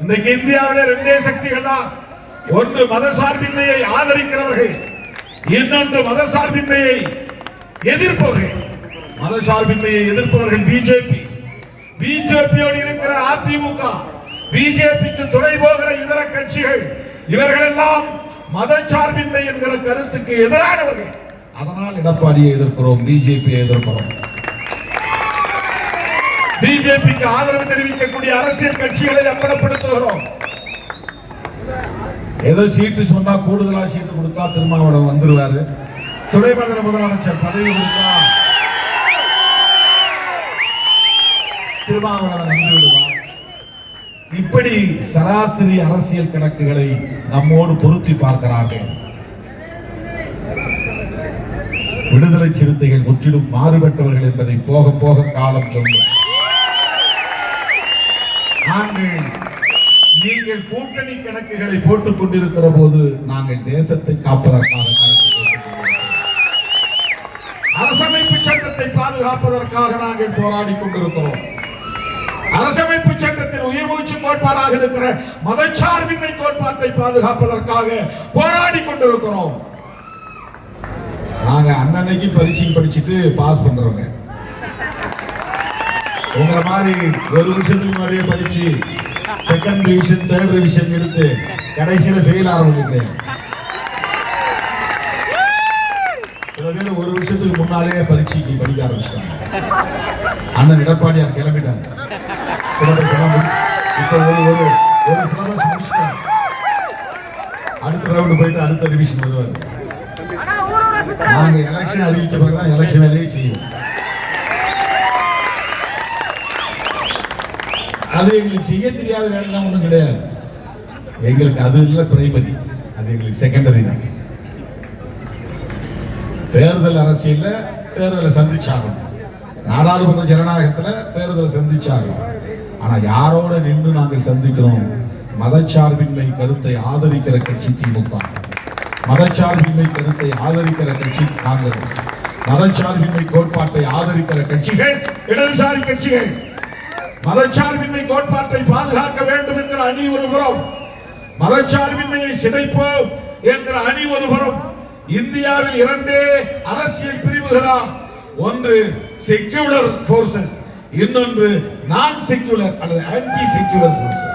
இன்றைக்கு இந்தியாவில் ரெண்டே சக்திகள் தான் ஒன்று மதசார்பின்மையை ஆதரிக்கிறவர்கள் இன்னொன்று மதசார்பின்மையை எதிர்ப்பவர்கள். மதசார்பின்மையை எதிர்ப்பவர்கள் பிஜேபி. பிஜேபியோடு இருக்கிற அதிமுக பிஜேபிக்கு துணை போகிற இதர கட்சிகள் இவர்களெல்லாம் மதச்சார்பின்மை என்கிற கருத்துக்கு எதிரானவர்கள். அதனால் எடப்பாடியை எதிர்க்கிறோம் பிஜேபியை எதிர்க்கிறோம். பிஜேபிக்கு ஆதரவு தெரிவிக்கக்கூடிய அரசியல் கட்சிகளை அம்பலப்படுத்துகிறோம் ஏதோ சீட்டு சொன்னா கூடுதலா சீட்டு கொடுத்தா திருமாவளவன் வந்துருவாரு. துணை மண்டல முதலமைச்சர் பதவி கொடுத்தா திருமாவளவன் வந்துவிடுவான் இப்படி சராசரி அரசியல் கணக்குகளை நம்மோடு பொருத்தி பார்க்கிறார்கள். விடுதலை சிறுத்தைகள் முற்றிலும் மாறுபட்டவர்கள் என்பதை போக போக காலம் சொல்லும். நாங்கள் நீங்கள் கூட்டணி கணக்குகளை போட்டுக் கொண்டிருக்கிற போது நாங்கள் தேசத்தை காப்பதற்காக அரசமைப்பு சட்டத்தை பாதுகாப்பதற்காக நாங்கள் போராடி கொண்டிருக்கிறோம். அரசமைப்பு சட்டத்தில் உயிர் மூச்சு கோட்பாடாக இருக்கிற மதச்சார்பின்மை கோட்பாட்டை பாதுகாப்பதற்காக போராடி கொண்டிருக்கிறோம். நாங்க அன்னன்னைக்கு பரீட்சை படிச்சுட்டு பாஸ் பண்றோங்க உங்களை மாதிரி ஒரு வருஷத்துக்கு முன்னாடியே படிச்சு செகண்ட் டிவிஷன் தேர்ட் டிவிஷன் எடுத்து கடைசியில ஃபெயில் கிடையாது சில பேர் ஒரு வருஷத்துக்கு முன்னாலே பரீட்சைக்கு படிக்க ஆரம்பிச்சிட்டாங்க. அண்ணன் எடப்பாடியார் கிளம்பிட்டாங்க சிலபஸ் எல்லாம் முடிச்சு இப்போ ஒரு ஒரு ஒரு சிலபஸ் முடிச்சிட்டாங்க அடுத்த ரவுண்டு போயிட்டு அடுத்த டிவிஷன் வருவார். நாங்க எலெக்ஷன் அறிவிச்ச பிறகுதான் எலெக்ஷன் வேலையே செய்வோம். அது எங்களுக்கு செய்ய தெரியாத வேலைலாம் ஒண்ணும் கிடையாது. எங்களுக்கு அது இல்லை பிரைமரி அது எங்களுக்கு செகண்டரி தான். தேர்தல் அரசியல்ல தேர்தலை சந்திச்சாகணும். நாடாளுமன்ற ஜனநாயகத்துல தேர்தலை சந்திச்சாகணும். ஆனா யாரோட நின்று நாங்கள் சந்திக்கிறோம்? மதச்சார்பின்மை கருத்தை ஆதரிக்கிற கட்சி திமுக. மதச்சார்பின்மை கருத்தை ஆதரிக்கிற கட்சி காங்கிரஸ். மதச்சார்பின்மை கோட்பாட்டை ஆதரிக்கிற கட்சிகள் இடதுசாரி கட்சிகள். மதச்சார்பின்மை கோட்பாட்டை பாதுகாக்க வேண்டும் என்கிற அணி ஒரு புறம். மதச்சார்பின்மையை சிதைப்போம் என்கிற அணி ஒரு புறம். இந்தியாவில் இரண்டே அரசியல் பிரிவுகளாம். ஒன்று செக்யூலர் போர்சஸ் இன்னொன்று நான் செக்யூலர் அல்லது ஆன்டி செக்யூலர் போர்சஸ்